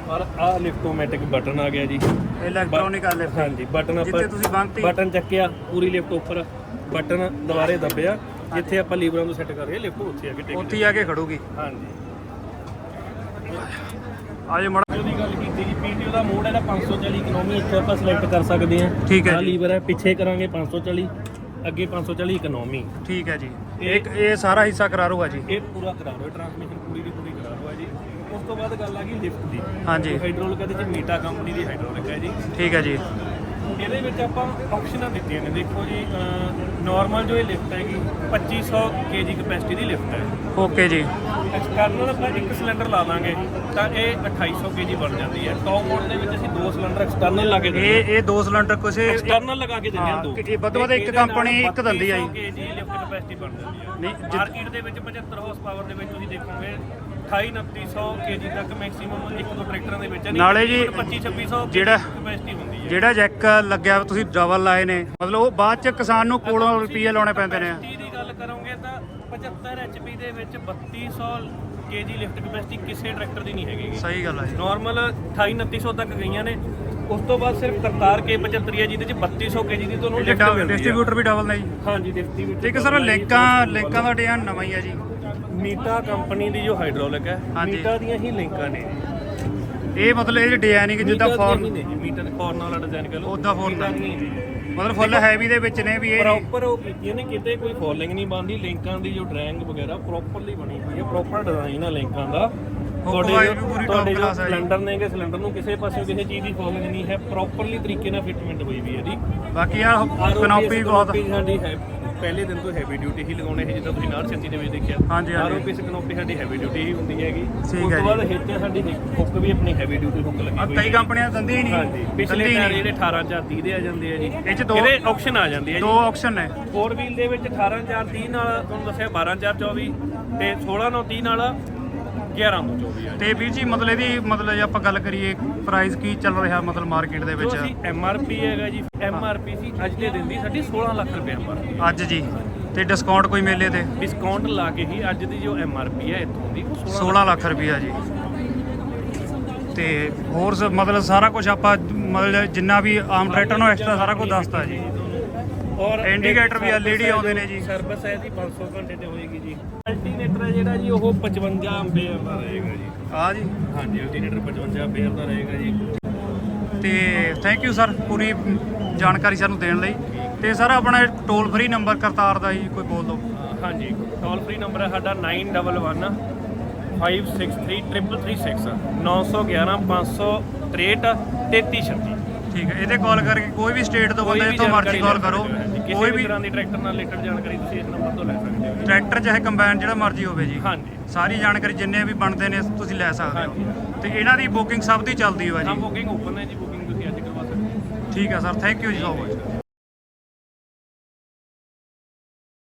ਔਰ ਆਹ ਲਿਫਟੋਮੈਟਿਕ ਬਟਨ ਆ ਗਿਆ ਜੀ। ਇਲੈਕਟ੍ਰੋਨਿਕ ਆ ਲਿਫਟ ਹਾਂਜੀ ਬਟਨ ਆਪਾਂ ਜਿੱਥੇ ਤੁਸੀਂ ਬੰਨਤੀ ਬਟਨ ਚੱਕਿਆ ਪੂਰੀ ਲਿਫਟ ਉੱਪਰ ਬਟਨ ਦੁਬਾਰੇ ਦੱਬਿਆ ਜਿੱਥੇ ਆਪਾਂ ਲੀਵਰਾਂ ਨੂੰ ਸੈੱਟ ਕਰ ਰਹੇ ਲਿਫਟ ਉੱਥੇ ਆ ਕੇ ਟੇਕ ਉੱਥੇ ਹੀ ਆ ਕੇ ਖੜੂਗੀ। ਹਾਂਜੀ। ਆਜੋ ਮੜਾ ਉਹਦੀ ਗੱਲ ਕੀਤੀ ਜੀ ਪੀਟੀਓ ਦਾ ਮੋਡ ਇਹਦਾ 540 ਇਕਨੋਮੀ ਇੱਥੇ ਆਪਾਂ ਸਿਲੈਕਟ ਕਰ ਸਕਦੇ ਹਾਂ। ਠੀਕ ਹੈ ਜੀ। ਲੀਵਰ ਹੈ ਪਿੱਛੇ ਕਰਾਂਗੇ 540 ਅੱਗੇ 540 ਇਕਨੋਮੀ ਠੀਕ ਹੈ ਜੀ। ਇੱਕ ਇਹ ਸਾਰਾ ਹਿੱਸਾ ਕਰਾਰੂਗਾ ਜੀ। ਇਹ ਪੂਰਾ ਕਰਾ ਲਓ ਟਰਾਂਸਮਿਸ਼ਨ ਪੂਰੀ ਦੀ ਪੂਰੀ ਕਰਾ ਲਓ ਜੀ। ਉਸ ਤੋਂ ਬਾਅਦ ਗੱਲ ਆ ਗਈ ਲਿਫਟ ਦੀ। ਹਾਂਜੀ। ਹਾਈਡ੍ਰੋਲਿਕ ਇਹਦੇ ਚ ਮੀਟਾ ਕੰਪਨੀ ਦੀ ਹਾਈਡ੍ਰੋਲਿਕ ਹੈ ਜੀ। ਠੀਕ ਹੈ ਜੀ। ਇਹਦੇ ਵਿੱਚ ਆਪਾਂ ਆਪਸ਼ਨਾਂ ਦਿੱਤੀਆਂ ਨੇ। ਦੇਖੋ ਜੀ ਨਾਰਮਲ ਜੋ ਇਹ ਲਿਫਟ ਹੈਗੀ 2500 ਕੇਜੀ ਕਪੈਸਿਟੀ ਦੀ ਲਿਫਟ ਹੈ। ਓਕੇ ਜੀ। ਐਕਸਟਰਨਲ ਆਪਾਂ ਇੱਕ ਸਿਲੰਡਰ ਲਾ ਦਾਂਗੇ ਤਾਂ ਇਹ 2800 ਕੇਜੀ ਬਣ ਜਾਂਦੀ ਹੈ। ਟੌਪ ਮੋਡ ਦੇ ਵਿੱਚ ਅਸੀਂ ਦੋ ਸਿਲੰਡਰ ਐਕਸਟਰਨਲ ਲਾ ਕੇ ਦਿੰਦੇ ਇਹ ਇਹ ਦੋ ਸਿਲੰਡਰ ਕਿਸੇ ਐਕਸਟਰਨਲ ਲਗਾ ਕੇ ਦਿੰਦੇ ਆ ਹਾਂ, ਦੋ। ਇਹ ਵੱਧ ਵੱਧ ਇੱਕ ਕੰਪਨੀ ਇੱਕ ਦਿੰਦੀ ਆ ਜੀ। ਜੀ ਲਿਫਟ ਕਪੈਸਿਟੀ ਬਣ ਜਾਂਦੀ ਹੈ। ਨਹੀਂ, ਮਾਰਕੀਟ ਦੇ ਵਿੱਚ 75 ਹਾਰਸ ਪਾਵਰ ਦੇ ਵਿੱਚ ਤੁਸੀਂ ਦੇਖੋਗੇ 28 2900 ਕੇਜੀ ਤੱਕ ਮੈਕਸਿਮਮ ਇੱਕ ਦੋ ਟਰੈਕਟਰਾਂ ਦੇ ਵਿੱਚ ਹੈ। ਨਹੀਂ, ਨਾਲੇ ਜੀ, 25 2600 ਜਿਹੜਾ- ਕਪੈਸਿਟੀ ਹੁੰਦੀ ਹੈ। ਜਿਹੜਾ ਜੈਕ ਲੱਗਿਆ ਤੁਸੀਂ ਡਬਲ ਲਾਏ ਨੇ। ਮਤਲਬ ਉਹ ਬਾਅਦ ਚ ਕਿਸਾਨ ਨੂੰ ਕੋਲੋਂ ਰੁਪਈਏ ਲਾਉਣੇ ਪੈਂਦੇ ਨੇ। capacity ਦੀ ਗੱਲ ਕਰੋਗੇ ਤਾਂ 75 ਐਚਪੀ ਦੇ ਵਿੱਚ 3200 ਕੇਜੀ ਲਿਫਟ ਕਪੈਸਿਟੀ ਕਿਸੇ ਟਰੈਕਟਰ ਦੀ ਨਹੀਂ ਹੈਗੀ। ਸਹੀ ਗੱਲ ਹੈ ਜੀ। ਨਾਰਮਲ 28 2900 ਤੱਕ ਗਈਆਂ ਨੇ। ਉਸ ਤੋਂ ਬਾਅਦ ਸਿਰਫ ਕਰਤਾਰ ਕੇ 75 ਹੈ ਜਿਹਦੇ ਚ 3200 ਕੇਜੀ ਦੀ ਤੁਹਾਨੂੰ ਲਿਫਟ ਮਿਲਦੀ ਹੈ। ਡਿਸਟ੍ਰੀਬਿਊਟਰ ਵੀ ਡਬਲ ਨੇ ਜੀ। ਹਾਂਜੀ ਡਿਸਟ੍ਰੀਬਿਊਟਰ ਤੇ ਇੱਕ ਸਰ ਲਿੰਕਾਂ ਲਿੰਕਾਂ ਦਾ ਡਿਜ਼ਾਈਨ ਨਵਾਂ ਹੀ ਹੈ ਜੀ। ਮੀਟਾ ਕੰਪਨੀ ਦੀ ਜੋ ਹਾਈਡ੍ਰੋਲਿਕ ਹੈ ਹਾਂਜੀ। ਮੀਟਾ ਦੀਆਂ ਹੀ ਲਿੰਕਾਂ ਨੇ ਇਹ ਮਤਲਬ ਇਹ ਡਿਜ਼ਾਈਨਿੰਗ ਜਿੱਦਾਂ ਮੀਟਾ ਦੀਆਂ ਹੀ ਫੋਰਨ ਨੇ ਜੀ ਮੀਟਾ ਦੇ ਫੋਰਨ ਵਾਲਾ ਡਿਜ਼ਾਈਨ ਕਰ ਲਓ ਉੱਦਾਂ foreign ਮੀਟਾ। ਦੀਆਂ ਹੀ ਨੇ। ਮਤਲਬ ਫੁੱਲ ਹੈਵੀ ਦੇ ਵਿੱਚ ਨੇ ਵੀ ਇਹ ਪ੍ਰੋਪਰ ਉਹ ਕੀਤੀਆਂ ਨੇ ਕਿਤੇ ਕੋਈ ਫੋਲਿੰਗ ਨਹੀਂ ਬਣਦੀ ਲਿੰਕਾਂ ਦੀ ਜੋ ਡਰਾਇੰਗ ਵਗੈਰਾ ਪ੍ਰੋਪਰਲੀ ਬਣੀ ਹੋਈ ਹੈ ਪ੍ਰੋਪਰ ਡਿਜ਼ਾਈਨ ਹੈ ਲਿੰਕਾਂ ਦਾ ਤੁਹਾਡੇ ਵਾਈ ਜੋ- ਵੀ ਪੂਰੀ top class ਹੈ ਜੀ। ਸਿਲੰਡਰ ਨੇਗੇ ਸਿਲੰਡਰ ਨੂੰ ਕਿਸੇ ਪਾਸੇ ਕਿਸੇ ਚੀਜ਼ ਦੀ ਫੋਲਿੰਗ ਨਹੀਂ ਹੈ ਪ੍ਰੋਪਰਲੀ ਤਰੀਕੇ ਨਾਲ ਫਿਟਮੈਂਟ ਹੋਈ ਵੀ ਹੈ ਜੀ ਬਾਕੀ ਆ ਕਨੋਪੀ ਬਹੁਤ ਕਨੋਪੀ ਸਾਡੀ ਹੈ ਪਹਿਲੇ ਦਿਨ ਤੋਂ ਹੈਵੀ ਡਿਊਟੀ ਹੀ ਲਗਾਉਣੇ ਹੈ ਜਿੱਦਾਂ ਤੁਸੀਂ ਨਾਰ ਛੱਤੀ ਦੇ ਵਿੱਚ ਦੇਖਿਆ। ਹਾਂਜੀ, ਹਾਂਜੀ। ਆਰਓਪੀ ਕਨੋਪੀ ਸਾਡੀ ਹੈਵੀ ਡਿਊਟੀ ਹੀ ਹੁੰਦੀ ਹੈਗੀ। ਉਸ ਠੀਕ ਹੈ ਤੋਂ ਬਾਅਦ ਹਿੱਟਾਂ ਸਾਡੀ ਹੁੱਕ ਵੀ ਆਪਣੀ ਹੈਵੀ ਡਿਊਟੀ ਹੁੱਕ ਲੱਗੀ ਆ ਹੋਈ ਕਈ ਹੈ। ਕੰਪਨੀਆਂ ਦਿੰਦੀ ਹੀ ਹਾਂਜੀ ਨਹੀਂ ਪਿਛਲੇ ਦਿੰਦੀ ਹੀ ਟਾਇਰ ਨਹੀਂ। ਜਿਹੜੇ 18 4 30 ਦੇ ਆ ਜਾਂਦੇ ਆ ਜੀ। ਇਹ 'ਚ ਦੋ- ਇਹਦੇ ਆਪਸ਼ਨ ਆ ਜਾਂਦੇ ਆ ਦੋ ਜੀ ਆਪਸ਼ਨ ਨੇ। 4 ਵੀਲ ਦੇ ਵਿੱਚ 18 4 30 ਨਾਲ ਤੁਹਾਨੂੰ ਦੱਸਿਆ 12 4 24 ਤੇ 16 9 30 ਨਾਲ 11 ਤੋਂ 24 ਆ ਜੀ। ਤੇ ਵੀਰ ਜੀ ਮਤਲਬ ਇਹਦੀ ਮਤਲਬ ਜੇ ਆਪਾਂ ਗੱਲ ਕਰੀਏ ਪ੍ਰਾਈਸ ਕੀ ਚੱਲ ਰਿਹਾ ਮਤਲਬ ਮਾਰਕੀਟ ਦੇ ਜੋ ਵਿੱਚ ਅਸੀਂ ਐਮਆਰਪੀ ਹੈਗਾ ਜੀ ਐਮਆਰਪੀ ਸੀ ਅੱਜ ਦੇ ਦਿਨ ਦੀ ਸਾਡੀ 16 ਲੱਖ ਰੁਪਏ ਐਮਆਰਪੀ ਅੱਜ ਜੀ ਤੇ ਡਿਸਕਾਊਂਟ ਕੋਈ ਮੇਲੇ ਤੇ? ਡਿਸਕਾਊਂਟ ਲਾ ਕੇ ਹੀ ਅੱਜ ਦੀ ਜੋ ਐਮਆਰਪੀ ਹੈ ਇੱਥੋਂ ਦੀ ਉਹ 16 16 ਲੱਖ ਰੁਪਈਆ ਜੀ। ਤੇ ਹੋਰ ਸ- ਮਤਲਬ ਸਾਰਾ ਕੁਝ ਆਪਾਂ ਮਤਲਬ ਜਿੰਨਾ ਵੀ ਆਮ ਟਰੈਕਟਰ ਨੂੰ ਐਕਸਟਰਾ ਸਾਰਾ ਕੁਝ ਦੱਸਤਾ ਜੀ। ਔਰ Indicator ਵੀ LED ਆਉਂਦੇ ਨੇ ਜੀ। ਸਰਵਿਸ ਹੈ ਦੀ 500 ਘੰਟੇ ਤੇ ਹੋਏਗੀ ਜੀ। ਜਿਹੜਾ ਜੀ ਉਹ 55 ਐਂਪੀਅਰ ਦਾ ਰਹੇਗਾ ਜੀ। ਆ ਜੀ। ਹਾਂਜੀ ਅਲਟਰਨੇਟਰ 55 ਐਂਪੀਅਰ ਦਾ ਰਹੇਗਾ ਜੀ। ਤੇ ਥੈਂਕ ਯੂ ਸਰ ਪੂਰੀ ਜਾਣਕਾਰੀ ਸਾਨੂੰ ਦੇਣ ਲਈ। ਤੇ ਸਰ ਆਪਣਾ ਟੋਲ ਫ੍ਰੀ ਨੰਬਰ ਕਰਤਾਰ ਦਾ ਜੀ ਕੋਈ ਬੋਲ ਦਿਓ। ਹਾਂਜੀ ਟੋਲ ਫ੍ਰੀ ਨੰਬਰ ਹੈ ਸਾਡਾ 911 563 336 911 563 3336 ਠੀਕ ਹੈ ਇਹਦੇ ਕਾਲ ਕਰਕੇ ਕੋਈ ਵੀ ਸਟੇਟ ਤੋਂ ਬੰਦੇ ਤੋਂ ਮਰਜ਼ੀ ਕਾਲ ਕਰੋ। ਹੋ। ਕਿਸੇ ਕੋਈ ਵੀ ਵੀ ਤਰ੍ਹਾਂ ਦੀ ਟਰੈਕਟਰ ਨਾਲ ਰਿਲੇਟਡ ਜਾਣਕਾਰੀ ਤੁਸੀਂ ਇਸ ਨੰਬਰ ਤੋਂ ਲੈ ਸਕਦੇ ਹੋ ਟਰੈਕਟਰ ਚਾਹੇ ਕੰਬਾਈਨ ਜਿਹੜਾ ਮਰਜ਼ੀ ਹੋਵੇ ਜੀ। ਹਾਂਜੀ। ਸਾਰੀ ਜਾਣਕਾਰੀ ਜਿੰਨੇ ਵੀ ਬਣਦੇ ਨੇ ਤੁਸੀਂ ਲੈ ਸਕਦੇ ਹੋ। ਤੇ ਇਹਨਾਂ ਦੀ ਬੁਕਿੰਗ ਸਭ ਦੀ ਚੱਲਦੀ ਹੋਇਆ ਹਾਂ ਜੀ। ਬੁਕਿੰਗ ਓਪਨ ਹੈ ਜੀ ਬੁਕਿੰਗ ਤੁਸੀਂ ਅੱਜ ਕਰਵਾ ਸਕਦੇ ਹੋ। ਠੀਕ ਹੈ ਸਰ ਥੈਂਕ ਯੂ ਜੀ ਸੋ ਮਚ